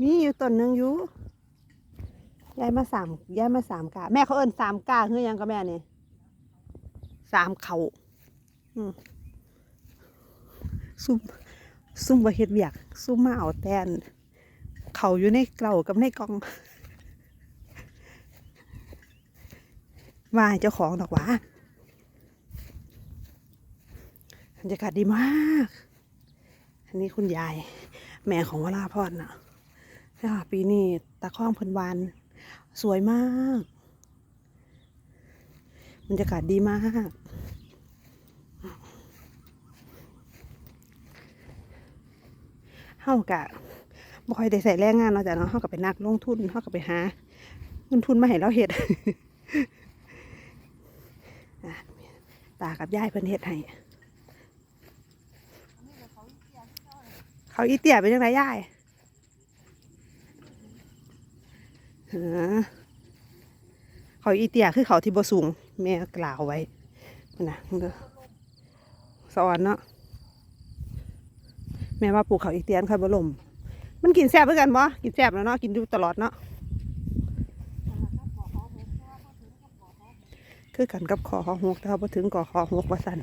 มีอยู่ต้นหนึ่งอยู่ย้ายมาสามย้ายมาสามกาแม่เขาเอิ้นสามกาคือยังก็แม่นี่สามเขาซุ่มซุ่มบ่เฮ็ดเวียก ซุ่มมาเอาแตนเขาอยู่ในเกล่ากับในกองว่าเจ้าของดอกหวาบรรยากาศดีมาก อันนี้คุณยาย แม่ของวราพรนะเนี่ย ค่ะปีนี้ตะข้องเพันวานสวยมากบรรยากาศดีมาก เฮากะบ่ค่อยได้ใส่แรงงานเนาะจ้ะเนาะเฮาก็เป็นนักลงทุน เฮาก็ไปหาเงินทุนมาให้เราเฮ็ดตากับยายเพิ่นเฮ็ดให้เขาอีเตี่ยเป็นยังไงยายฮะ เขาอีเตียคือเขาที่บ่สูงแม่กล่าวไว้นะเด้อสอนเนาะแม่ว่าปลูกเขาอีเตียนค่ะบ่ลมมันกินแซ่บเหมือนกันบ่กินแซ่บแล้วเนาะกินอยู่ตลอดเนาะคือกันกับขอหอกแต่ว่าบ่ถึงก่อขอหกว่าสั่น